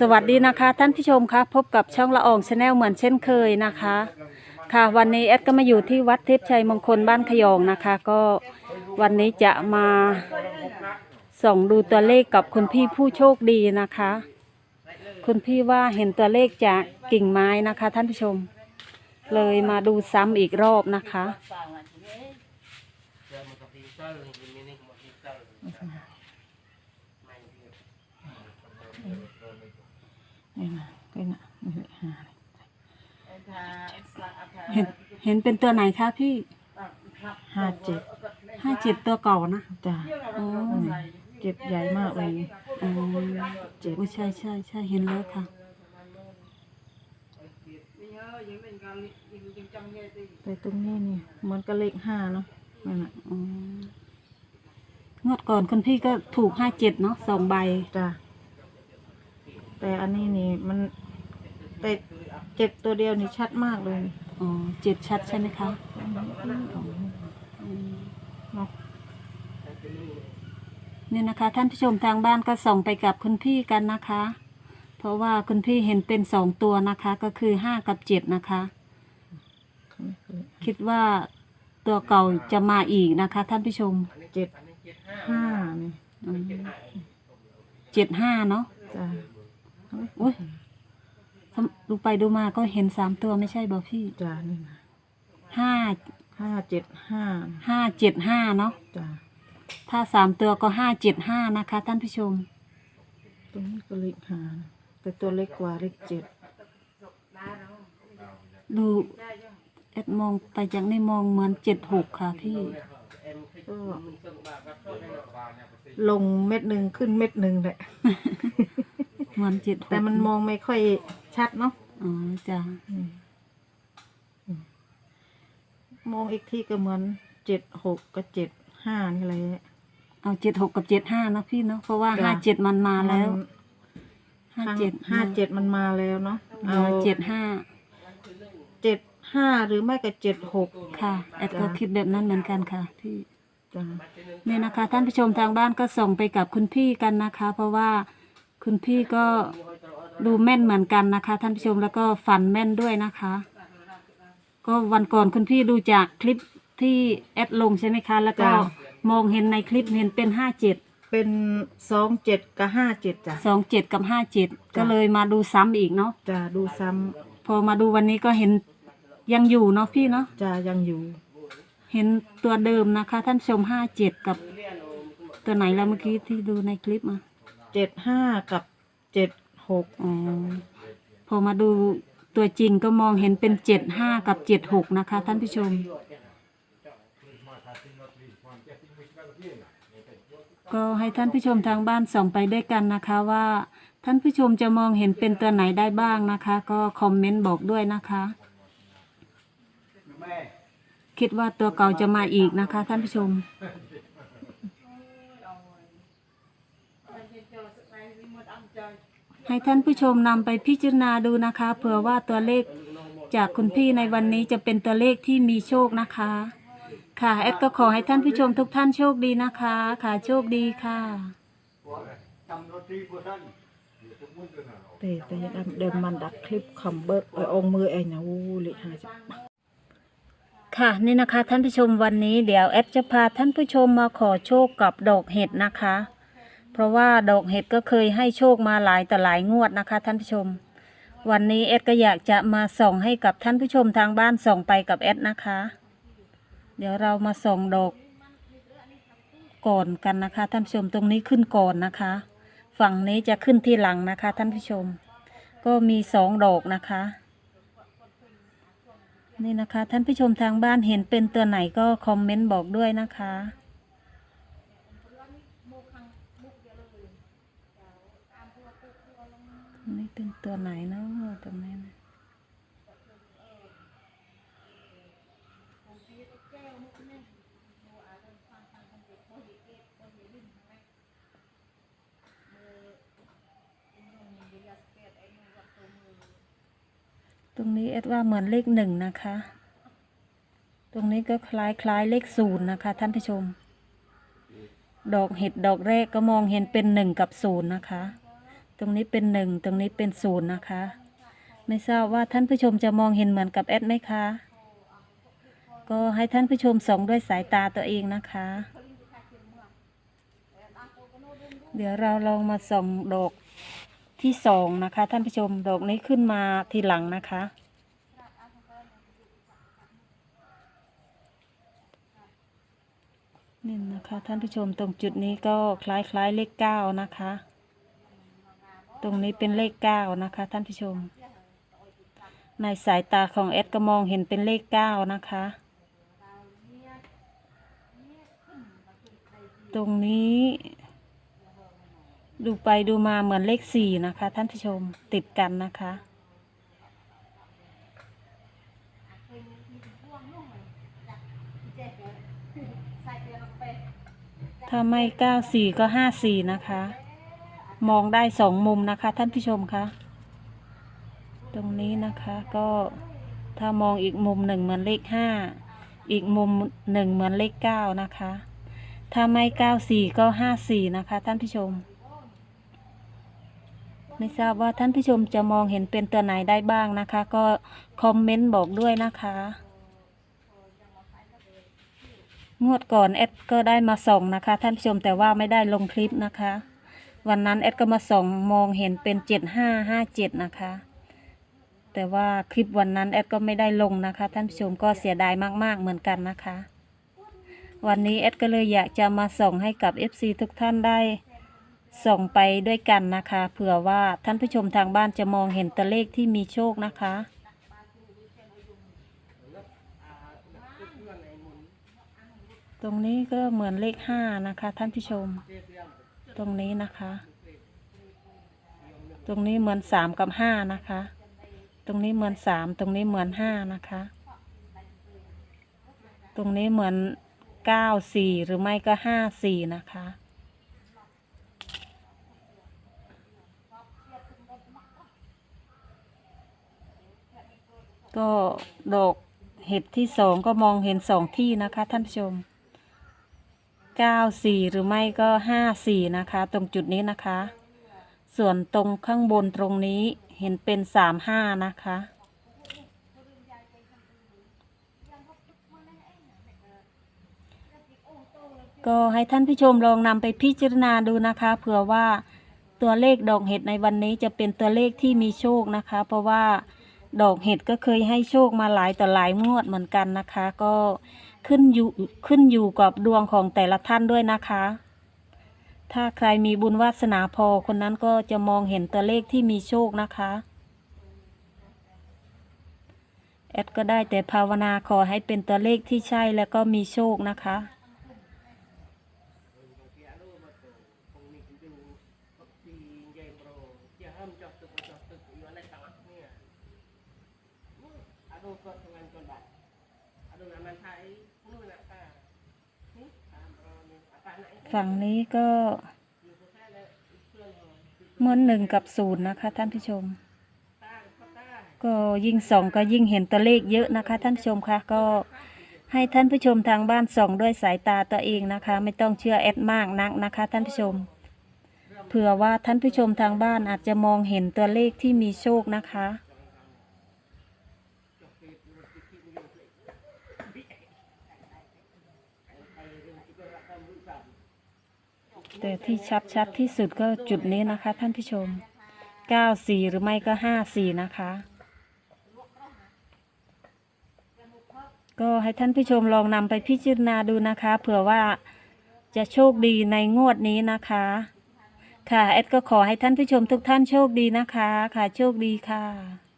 สวัสดีนะคะท่านผู้ชมคะพบกับช่องละอองชาแนลเหมือนเช่นเคยนะคะ ค่ะวันนี้แอดก็มาอยู่ที่วัดเทพชัยมงคลบ้านขยองนะคะ ก็วันนี้จะมาส่องดูตัวเลขกับคุณพี่ผู้โชคดีนะคะ คุณพี่ว่าเห็นตัวเลขจากกิ่งไม้นะคะ ท่านผู้ชม เลยมาดูซ้ำอีกรอบนะคะ นี่นะนี่นะนี่เลขห้าเห็นเห็นเป็นตัวไหนคะพี่ห้าเจ็ดห้าเจ็ดตัวเก่านะจ้ะอ๋อเจ็ดใหญ่มากเลยอ๋อเจ็ดโอ้ใช่ใช่ใช่เห็นแล้วค่ะแต่ตรงนี้นี่เหมือนกับเลขห้าเนาะนั่นน่ะอ๋องวดก่อนคุณพี่ก็ถูกห้าเจ็ดเนาะสองใบจ้ะ แต่อันนี้นี่มันแต่เจ็ดตัวเดียวนี่ชัดมากเลยอ๋อเจ็ดชัดใช่ไหมคะเนาะนี่นะคะ ท่านผู้ชมทางบ้านก็ส่องไปกับคุณพี่กันนะคะ เพราะว่าคุณพี่เห็นเป็นสองตัวนะคะ ก็คือห้ากับเจ็ดนะคะ คิดว่าตัวเก่าจะมาอีกนะคะ ท่านผู้ชมเจ็ดห้านี่เจ็ดห้าเนาะจ้ะ อุ้ยดูไปดูมาก็เห็นสามตัวไม่ใช่บอกพี่จ้ะนี่นะห้าห้าเจ็ดห้าห้าเจ็ดห้าเนาะจ้ะถ้าสามตัวก็ห้าเจ็ดห้านะคะ ท่านผู้ชม ตรงนี้ก็เลขห้าแต่ตัวเล็กกว่าเลขเจ็ดดูเอ็ดมองไปจากนี่มองเหมือนเจ็ดหกค่ะพี่ก็ลงเม็ดหนึ่งขึ้นเม็ดหนึ่งแหละ เหมือนเจ็ดหกแต่มันมองไม่ค่อยชัดเนาะอ๋อจ้ะอืมอืมมองอีกทีก็เหมือนเจ็ดหกกับเจ็ดห้านี่แหละ เอาเจ็ดหกกับเจ็ดห้านะพี่เนาะเพราะว่าจ้ะ ห้าเจ็ดมันมาแล้วมันห้าข้างเจ็ดห้าเจ็ดมันมาแล้วเนาะเอาเจ็ดห้าเจ็ดห้าหรือไม่ก็เจ็ดหกค่ะแอดก็จ้ะคิดแบบนั้นเหมือนกันค่ะพี่ จ้ะนี่นะคะท่านผู้ชมทางบ้านก็ส่งไปกับคุณพี่กันนะคะ เพราะว่า คุณพี่ก็ดูแม่นเหมือนกันนะคะ ท่านผู้ชมแล้วก็ฝันแม่นด้วยนะคะ ก็วันก่อนคุณพี่ดูจากคลิปที่แอดลงใช่ไหมคะ แล้วก็มองเห็นในคลิปเห็นเป็นห้าเจ็ดเป็นสองเจ็ดกับห้าเจ็ดจ้ะ สองเจ็ดกับห้าเจ็ดก็เลยมาดูซ้ำอีกเนาะจ้ะดูซ้พอมาดูวันนี้ก็เห็นยังอยู่เนาะพี่เนาะำจ้ะยังอยู่ เห็นตัวเดิมนะคะ ท่านผู้ชมห้าเจ็ดกับตัวไหนแล้วเมื่อกี้ที่ดูในคลิปมา เจ็ดห้ากับเจ็ดหกอ๋อพอมาดูตัวจริงก็มองเห็นเป็นเจ็ดห้ากับเจ็ดหกนะคะ ท่านผู้ชม ก็ให้ท่านผู้ชมทางบ้านส่องไปด้วยกันนะคะว่าท่านผู้ชมจะมองเห็นเป็นตัวไหนได้บ้างนะคะ ก็คอมเมนต์บอกด้วยนะคะ คิดว่าตัวเก่าจะมาอีกนะคะ ท่านผู้ชม ให้ท่านผู้ชมนำไปพิจารณาดูนะคะ เผื่อว่าตัวเลขจากคุณพี่ในวันนี้จะเป็นตัวเลขที่มีโชคนะคะ ค่ะแอดก็ขอให้ท่านผู้ชมทุกท่านโชคดีนะคะ ค่ะโชคดีค่ะแต่แต่อยังเดินมันดักคลิปคำเบิร์ดเออองมือเองนะวูเลขห้าจ้ะค่ะนี่นะคะท่านผู้ชมวันนี้เดี๋ยวแอดจะพาท่านผู้ชมมาขอโชคกับดอกเห็ดนะคะเพ ราะว่าดอกเห็ดก็เคยให้โชคมาหลายแต่หลายงวดนะคะ ท่านผู้ชม วันนี้แอดก็อยากจะมาส่องให้กับท่านผู้ชมทางบ้านส่องไปกับแอดนะคะ เดี๋ยวเรามาส่องดอกก่อนกันนะคะ ท่านผู้ชมตรงนี้ขึ้นก่อนนะคะ ฝั่งนี้จะขึ้นที่หลังนะคะ ท่านผู้ชม ก็มีสองดอกนะคะ นี่นะคะ ท่านผู้ชมทางบ้านเห็นเป็นตัวไหนก็คอมเมนต์บอกด้วยนะคะ นี่เป็นตัวไหนเนาะตรงนี้นะตรงนี้เอ็ดว่าเหมือนเลขหนึ่งนะคะ ตรงนี้ก็คล้ายคล้ายเลขศูนย์นะคะ ท่านผู้ชม ดอกเห็ดดอกแรกก็มองเห็นเป็นหนึ่งกับศูนย์นะคะ ตรงนี้เป็นหนึ่งตรงนี้เป็นศูนย์นะคะ ไม่ทราบว่าท่านผู้ชมจะมองเห็นเหมือนกับแอดไหมคะ ก็ให้ท่านผู้ชมส่องด้วยสายตาตัวเองนะคะ เดี๋ยวเราลองมาส่องดอกที่สองนะคะ ท่านผู้ชมดอกนี้ขึ้นมาทีหลังนะคะนี่นะคะท่านผู้ชมตรงจุดนี้ก็คล้ายๆเลขเก้านะคะ ตรงนี้เป็นเลขเก้านะคะ ท่านผู้ชม ในสายตาของเอดก็มองเห็นเป็นเลขเก้านะคะ ตรงนี้ ดูไปดูมาเหมือนเลขสี่นะคะ ท่านผู้ชมติดกันนะคะถ้าไม่เก้าสี่ก็ห้าสี่นะคะ มองได้สองมุมนะคะ ท่านผู้ชมคะตรงนี้นะคะก็ถ้ามองอีกมุมหนึ่งเหมือนเลขห้าอีกมุมหนึ่งเหมือนเลขเก้านะคะ ถ้าไม่เก้าสี่ก็ห้าสี่นะคะ ท่านผู้ชม ไม่ทราบว่าท่านผู้ชมจะมองเห็นเป็นตัวไหนได้บ้างนะคะ ก็คอมเมนต์บอกด้วยนะคะงวดก่อนเอดก็ได้มาส่องนะคะ ท่านผู้ชมแต่ว่าไม่ได้ลงคลิปนะคะ วันนั้นเอดก็มาส่องมองเห็นเป็นเจ็ดห้าห้าเจ็ดนะคะ แต่ว่าคลิปวันนั้นเอดก็ไม่ได้ลงนะคะ ท่านผู้ชมก็เสียดายมากๆเหมือนกันนะคะ วันนี้เอดก็เลยอยากจะมาส่องให้กับ FC ทุกท่านได้ส่องไปด้วยกันนะคะ เผื่อว่าท่านผู้ชมทางบ้านจะมองเห็นตัวเลขที่มีโชคนะคะ ตรงนี้ก็เหมือนเลขห้านะคะ ท่านผู้ชม ตรงนี้นะคะ ตรงนี้เหมือนสามกับห้านะคะ ตรงนี้เหมือนสามตรงนี้เหมือนห้านะคะ ตรงนี้เหมือนเก้าสี่หรือไม่ก็ห้าสี่นะคะ ก็ดอกเห็ดที่สองก็มองเห็นสองที่นะคะท่านผู้ชม เก้าสี่หรือไม่ก็ห้าสี่นะคะ ตรงจุดนี้นะคะ ส่วนตรงข้างบนตรงนี้เห็นเป็นสามห้านะคะ ก็ให้ท่านผู้ชมลองนำไปพิจารณาดูนะคะเผื่อว่าตัวเลขดอกเห็ดในวันนี้จะเป็นตัวเลขที่มีโชคนะคะ เพราะว่าดอกเห็ดก็เคยให้โชคมาหลายต่อหลายงวดเหมือนกันนะคะ ก็ ขึ้นอยู่ขึ้นอยู่กับดวงของแต่ละท่านด้วยนะคะ ถ้าใครมีบุญวาสนาพอคนนั้นก็จะมองเห็นตัวเลขที่มีโชคนะคะแอดก็ได้แต่ภาวนาขอให้เป็นตัวเลขที่ใช่แล้วก็มีโชคนะคะ Aduh, kok dengan kondak. Aduh, nama saya, ini nak apa? Ni, apa nak itu? ฝั่งนี้ก็เหมือนหนึ่งกับศูนย์นะคะ ท่านผู้ชม ก็ยิ่งส่องก็ยิ่งเห็นตัวเลขเยอะนะคะ ท่านผู้ชมคะก็ให้ท่านผู้ชมทางบ้านส่องด้วยสายตาตัวเองนะคะ ไม่ต้องเชื่อแอดมากนักนะคะ ท่านผู้ชม เผื่อว่าท่านผู้ชมทางบ้านอาจจะมองเห็นตัวเลขที่มีโชคนะคะ แต่ที่ชัดๆที่สุดก็จุดนี้นะคะ ท่านผู้ชม 94 หรือไม่ก็ 54 นะคะ ก็ให้ท่านผู้ชมลองนำไปพิจารณาดูนะคะ เผื่อว่าจะโชคดีในงวดนี้นะคะ ค่ะแอดก็ขอให้ท่านผู้ชมทุกท่านโชคดีนะคะ ค่ะโชคดีค่ะ